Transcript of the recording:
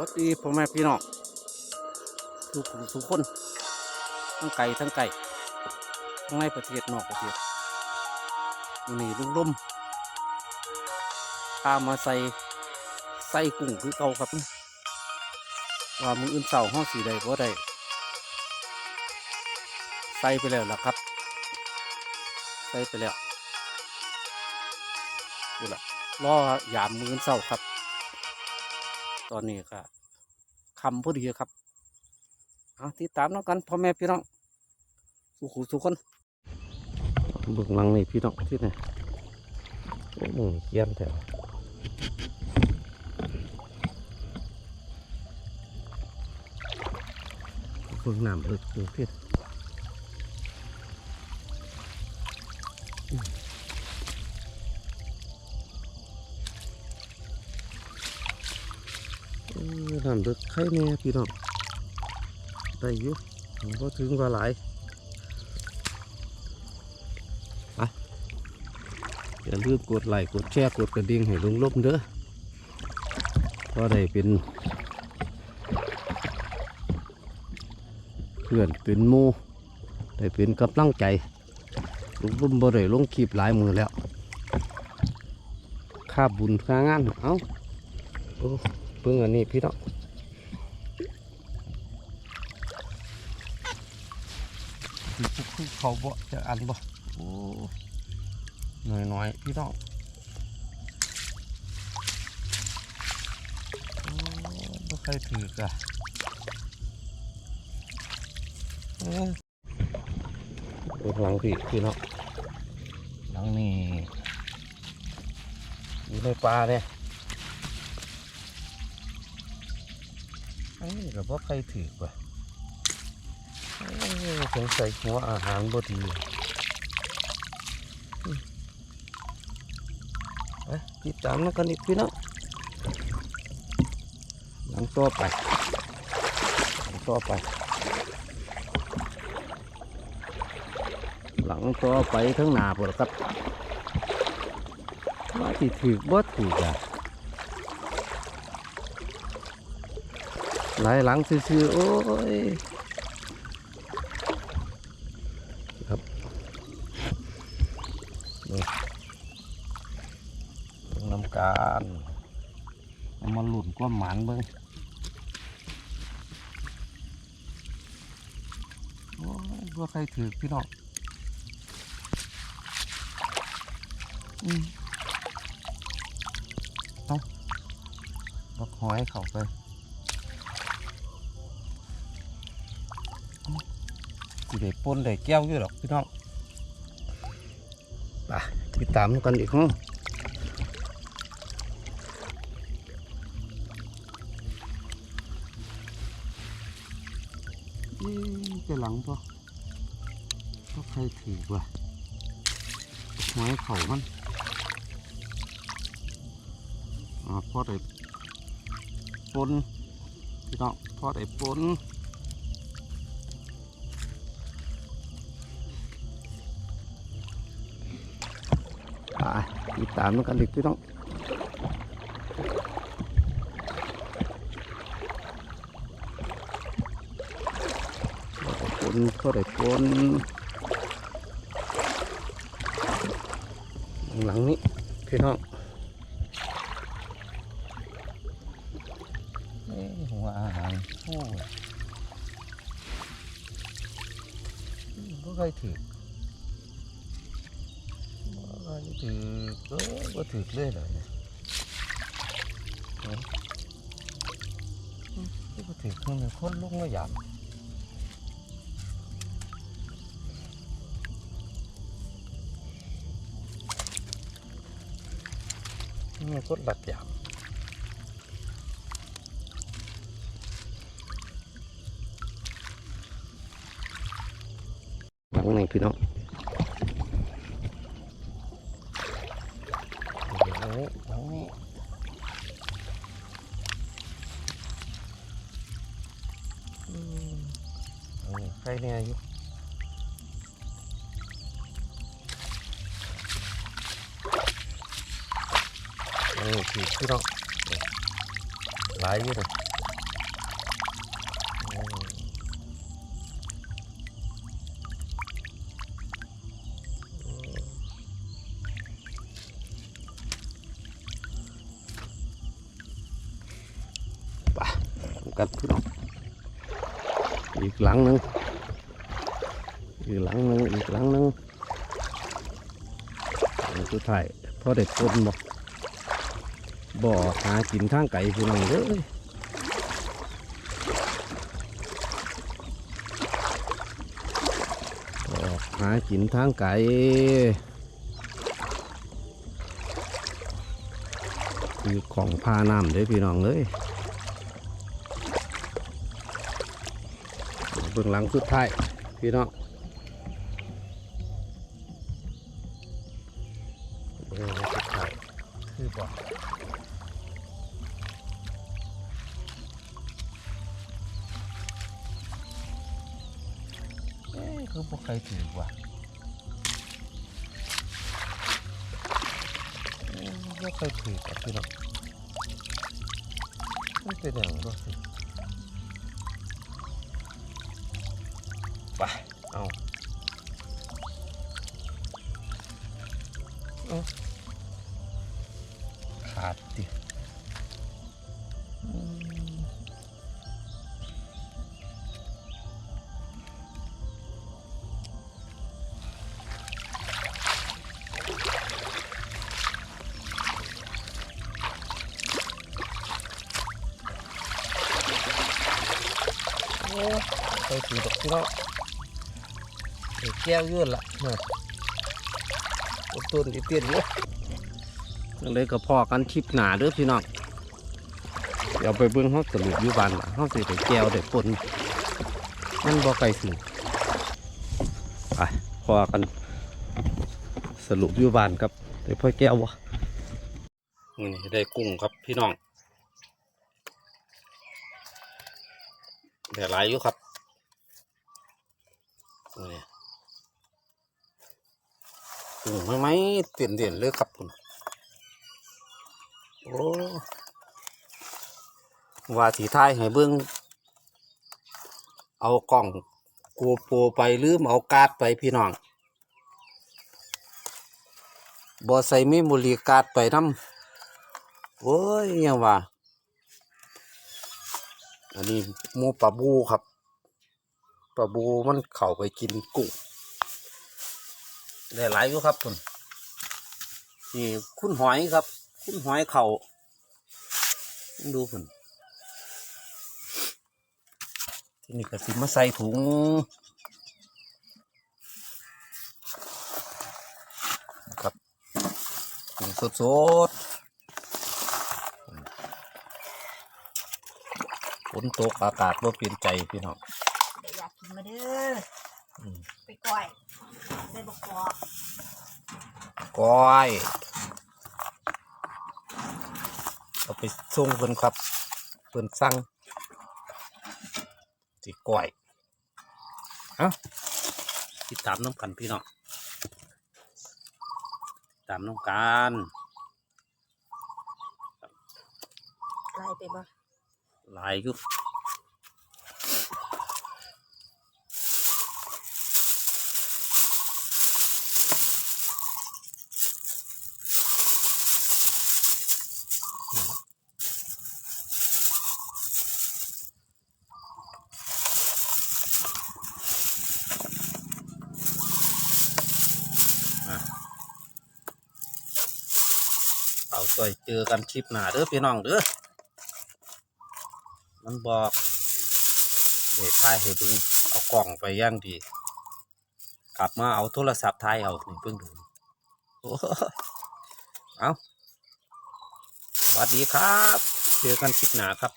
วัสดีพ่อแม่พี่น้องทุกทุกคน ทั้งไก่ทั้งไก่ทั้งในประเทศนอกประเทศมื้อนี่ลุงลุ่มพามาใส่ใส่กุ้งคือเก่าครับ ว่ามืออื่นเสาห้องสีใดบ่ได้ใส่ไปแล้วล่ะครับ ใส่ไปแล้วดูละรอยามมืออื่นเสาครับ อนนี้ก็คำพอดีครับเอาติดตามน้องกันพ่อแม่พี่น้องสุขุสุขคนเบื้องหลังนี่พี่น้องที่ไหนโอ้โหเยี่ยมแถวเบื้องน้ำเอิกดูพี่เน้ำเดึกไข่แน่พี่น้องได้อยู่ผมก็ถึงว่าหลายไปอย่าลืมกดไลค์กดแชร์กดกระดิ่งให้ลุงลบเด้อเพราะได้เป็นเพื่อนเป็นหมูได้เป็นกำลังใจลุงลบบ่ได้ลงคลิปหลายมือแล้วค่าบุญค่างาน เอ้า เพิ่งอันนี้พี่น้องคือเขาบ่จะอันบ่โอ้หน่อยหน่อยๆพี่น้องโอ้บ่ใครถือกะเอ้ยเบิ่งหลังพี่พี่น้องหลังนี่อยู่ในป่าเนี่ย อันนี้ก็บ่ใครถือกว่าเอ้ยสงสัยหัวอาหารบ่ดีไปติดตามกันอีกพี่น้องหลังต่อไปหลังต่อไป หลังต่อไปทั้งหนาปวดครับว่าที่ถือบ่ถือกอะ หลายหลังซื่อๆ โอ้ยครับนี่เบิ่งน้ำการเอามาหลุนก้นหมันเบิ้งโอ้ยว่าใครถือพี่น้องอืมเอาบักหอยเขาไป สิได้ปนได้แก้วอยู่หรอกพี่น้องไปติดตามกันอีกครั้งนี่จะหลังปะก็ใครถือว่ะไม้เข่ามันอ่าพอได้ปนพี่น้องพอได้ปน ไปติดตามกันอีกพี่น้องคนก็ได้คนหลังนี้พี่น้องเอ้ยหัวอาหารโอ้ก็ใครถือ ถือก็ว่าถือเลยเหรอเนี่ยที่ว่ถือคนเป็นคนลุกมาหยาบนี่คนหลักหยาบหลังนี้พี่น้อง ใครเนี่ยอยู่เออถือพี่น้องหลายเยอะเลยกันพี่น้อง กหลังนึงอีกหลังนึงอีกหลังนึงหลังสุดท้ายพอเด็กคนบ่บ่หากินทางไก่พี่น้องเด้อบ่หากินทางไก่คือของพาน้ำเด้พี่น้องเลย เบื้องหลังสุดท้ายพี่น้องเบื้องหลังสุดท้ายคือบอกเอ๊ะคือพวกใครถือว่ะพวกใครถือกับพี่น้องไม่เป็นอย่างนั้นสิไปเอาเอาขาดดิอืมโอ้ไปถือดอกพี่น้องไอ้ แก้วยื่นละเนี่ยอดต้นอีเตี้ยนอยู่จังเลยก็พอกันคลิปหนาเด้อพี่น้องเดี๋ยวไปเบิ่งห้องสรุปยู่บ้านละห้องสิได้แก้วได้ปนมันบ่ไกลสิไปพอกันสรุปยู่บ้านครับได้พ่อแก้ววะนี่ได้กุ้งครับพี่น้องได้หลอยู่ครับนี่ กุ้งไม่ไหมเตียนเตียนเลยครับคุณโอ้ว่าสีท้ายให้เบิ้งเอากล่องกูโปไปหรือเอาการ์ดไปพี่น้องบอใส่ไมีมูลีการ์ดไปน้ำโอ้ยยังว่าอันนี้มูปลาบูครับปลาบูมันเข้าไปกินกุ้ง ได้หลายอยู่ครับคุณนี่คุณหอยครับ คุณหอยเข่าดูคุณที่นี่ก็สิมาใส่ถุงครับถุงสดสดๆฝนตกอากาศบ่เปลี่ยนใจพี่น้องเดี๋ยวอยากกินมาเด้ออมไปก่อย ได้บอกกอกก้อยเอาไปส่งเพิ่นครับเพิ่นสั่งสิก้อยเอ้าติดตามน้ำกันพี่น้องตามน้ำกันไล่ไปบ่หลายอยู่เอาใส่เจอกันคลิปหน้าเด้อพี่น้องเด้อมันบอกเดี๋ยวถ่ายให้เบิ่งเอากล่องไปย่างดี กลับมาเอาโทรศัพท์ถ่ายเอานี่เพิ่งดูโอ้เอาสวัสดีครับ เจอกันคลิปหนาครับ